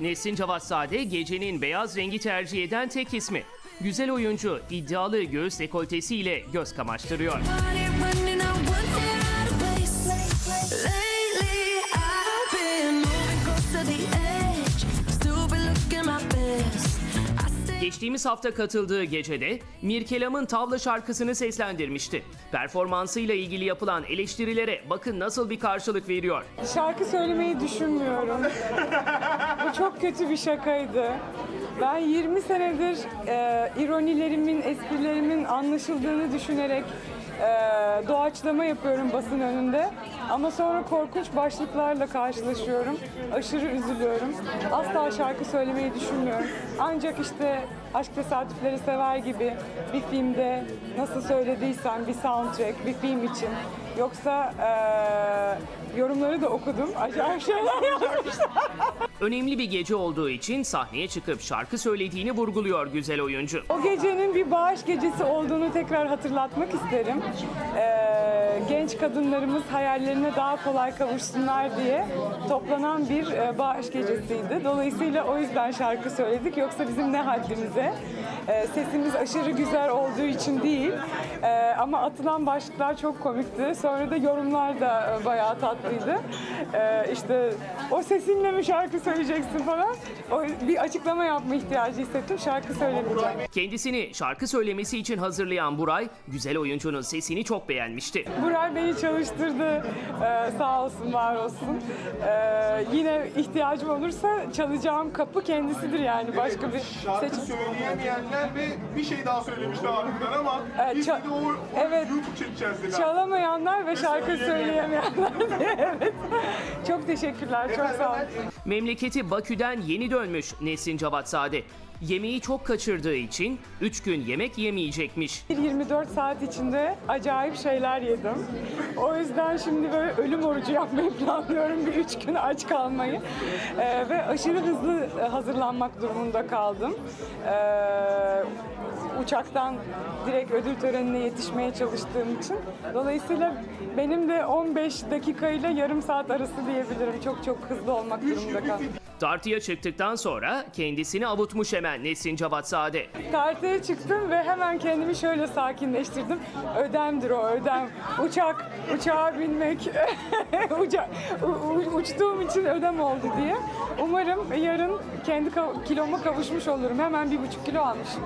Nesin Cavatzade gecenin beyaz rengi tercih eden tek ismi. Güzel oyuncu iddialı göğüs dekoltesiyle göz kamaştırıyor. Geçtiğimiz hafta katıldığı gecede Mirkelam'ın tavla şarkısını seslendirmişti. Performansıyla ilgili yapılan eleştirilere bakın nasıl bir karşılık veriyor. Şarkı söylemeyi düşünmüyorum. Çok kötü bir şakaydı. Ben 20 senedir e, ironilerimin, esprilerimin anlaşıldığını düşünerek e, doğaçlama yapıyorum basın önünde. Ama sonra korkunç başlıklarla karşılaşıyorum. Aşırı üzülüyorum. Asla şarkı söylemeyi düşünmüyorum. Ancak işte Aşk Tesadüfleri Sever gibi bir filmde nasıl söylediysem bir soundtrack, bir film için. Yoksa e, yorumları da okudum. Acayip şeyler yazmışlar. Önemli bir gece olduğu için sahneye çıkıp şarkı söylediğini vurguluyor güzel oyuncu. O gecenin bir bağış gecesi olduğunu tekrar hatırlatmak isterim. Ee, genç kadınlarımız hayallerine daha kolay kavuşsunlar diye toplanan bir e, bağış gecesiydi. Dolayısıyla o yüzden şarkı söyledik. Yoksa bizim ne haddimize. Ee, sesimiz aşırı güzel olduğu için değil. Ee, ama atılan başlıklar çok komikti. Sonra da yorumlar da e, bayağı tatlıydı. Ee, işte o sesinle mi şarkı söyleyeceksin falan. O, bir açıklama yapma ihtiyacı hissettim. Şarkı söylemeyeceğim. Kendisini şarkı söylemesi için hazırlayan Buray, güzel oyuncunun sesini çok beğenmişti. Buray beni çalıştırdı. Sağ olsun, var olsun. Yine ihtiyacım olursa çalacağım kapı kendisidir yani. Başka bir Şarkı seçim. söyleyemeyenler ve bir şey daha söylemişti ardından ama Evet, biz de o, o evet. YouTube çekeceğiz dedi. Çalamayanlar ve şarkı söyleyemeyenler. Evet. Çok teşekkürler, çok sağ olun. Memleketi Bakü'den yeni dönmüş Nesin Cavatzade. Yemeği çok kaçırdığı için 3 gün yemek yemeyecekmiş. 24 saat içinde acayip şeyler yedim. O yüzden şimdi böyle ölüm orucu yapmayı planlıyorum. Bir üç gün aç kalmayı. Ee, ve aşırı hızlı e, hazırlanmak durumunda kaldım. Ee, uçaktan direkt ödül törenine yetişmeye çalıştığım için. Dolayısıyla benim de 15 dakika ile yarım saat arası diyebilirim. Çok çok hızlı olmak durumunda kaldım. Tartıya çıktıktan sonra kendisini avutmuş hemen Nesin Cavatzade. Tartıya çıktım ve hemen kendimi şöyle sakinleştirdim. Ödemdir o ödem. Uçak, uçağa binmek, Uça, u- uçtuğum için ödem oldu diye. Umarım yarın kendi ka- kiloma kavuşmuş olurum. Hemen bir buçuk kilo almışım.